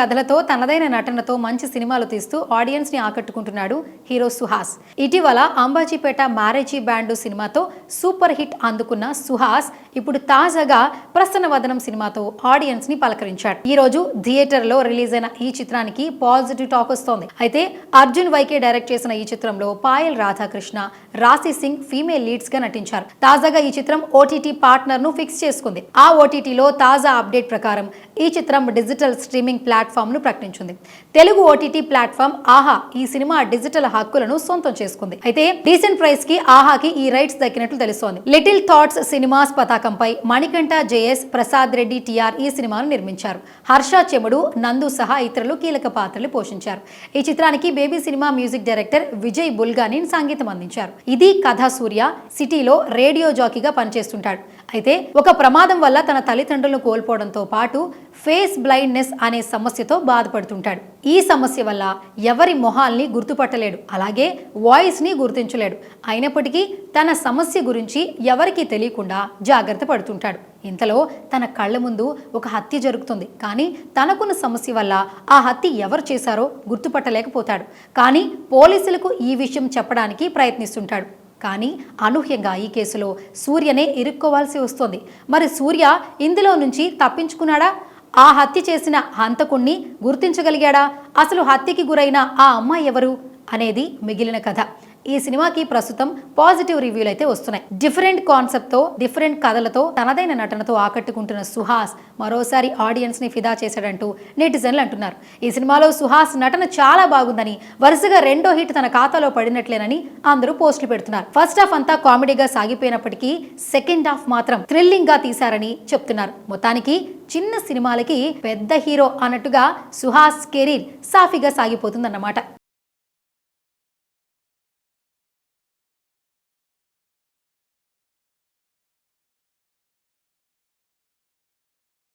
కథలతో తనదైన నటనతో మంచి సినిమాలు తీస్తూ ఆడియన్స్ని ఆకట్టుకుంటున్నాడు హీరో సుహాస్. ఇటీవల అంబాజీపేట మ్యారేజీ బ్యాండు సినిమాతో సూపర్ హిట్ అందుకున్న సుహాస్ ఇప్పుడు తాజాగా ప్రసన్న వదనం సినిమాతో ఆడియన్స్ని పలకరించాడు. ఈ రోజు థియేటర్లో రిలీజ్ అయిన ఈ చిత్రానికి పాజిటివ్ టాక్ వస్తోంది. అయితే అర్జున్ వైకే డైరెక్ట్ చేసిన ఈ చిత్రంలో పాయల్ రాధాకృష్ణ రాశి సింగ్ ఫీమేల్ లీడ్స్గా నటించారు. తాజాగా ఈ చిత్రం ఓటీటీ పార్ట్నర్ను ఫిక్స్ చేసుకుంది. ఆ ఓటీటీలో తాజా అప్డేట్ ప్రకారం ఈ చిత్రం డిజిటల్ స్ట్రీమింగ్ ప్లాట్ఫామ్ను ప్రకటించింది. తెలుగు ఓటీటీ ప్లాట్ఫామ్ ఆహా ఈ సినిమా డిజిటల్ హక్కులను సొంతం చేసుకుంది. అయితే రీసెంట్ ప్రైస్కి ఆహాకి ఈ రైట్స్ దక్కినట్లు తెలుస్తోంది. లిటిల్ థాట్స్ సినిమాస్ పతాకంపై మణికంఠ జేఎస్ ప్రసాద్ రెడ్డి టిఆర్ ఈ సినిమాను నిర్మించారు. హర్ష చెముడు నందు సహా ఇతరులు కీలక పాత్రలు పోషించారు. ఈ చిత్రానికి baby cinema music director Vijay Bulganin సంగీతం అందించారు. ఇది కథ సూర్య సిటీలో రేడియో జాకీగా పనిచేస్తుంటాడు. అయితే ఒక ప్రమాదం వల్ల తన తల్లిదండ్రులను కోల్పోవడంతో పాటు ఫేస్ బ్లైండ్నెస్ అనే సమస్యతో బాధపడుతుంటాడు. ఈ సమస్య వల్ల ఎవరి మొహాల్ని గుర్తుపట్టలేడు. అలాగే వాయిస్ని గుర్తించలేడు. అయినప్పటికీ తన సమస్య గురించి ఎవరికీ తెలియకుండా జాగ్రత్త పడుతుంటాడు. ఇంతలో తన కళ్ళ ముందు ఒక హత్య జరుగుతుంది. కానీ తనకున్న సమస్య వల్ల ఆ హత్య ఎవరు చేశారో గుర్తుపట్టలేకపోతాడు. కానీ పోలీసులకు ఈ విషయం చెప్పడానికి ప్రయత్నిస్తుంటాడు. కానీ అనూహ్యంగా ఈ కేసులో సూర్యనే ఇరుక్కోవాల్సి వస్తుంది. మరి సూర్య ఇందులో నుంచి తప్పించుకున్నాడా? ఆ హత్య చేసిన హంతకుణ్ణి గుర్తించగలిగాడా? అసలు హత్యకి గురైన ఆ అమ్మాయి ఎవరు? అనేది మిగిలిన కథ. ఈ సినిమాకి ప్రస్తుతం పాజిటివ్ రివ్యూలు అయితే వస్తున్నాయి. డిఫరెంట్ కాన్సెప్ట్తో డిఫరెంట్ కథలతో తనదైన నటనతో ఆకట్టుకుంటున్న సుహాస్ మరోసారి ఆడియన్స్ని ఫిదా చేశాడంటూ నెటిజన్లు అంటున్నారు. ఈ సినిమాలో సుహాస్ నటన చాలా బాగుందని వరుసగా రెండో హిట్ తన ఖాతాలో పడినట్లేనని అందరూ పోస్టులు పెడుతున్నారు. ఫస్ట్ హాఫ్ అంతా కామెడీగా సాగిపోయినప్పటికీ సెకండ్ హాఫ్ మాత్రం థ్రిల్లింగ్గా తీశారని చెప్తున్నారు. మొత్తానికి చిన్న సినిమాలకి పెద్ద హీరో అన్నట్టుగా సుహాస్ కెరీర్ సాఫీగా సాగిపోతుందన్నమాట.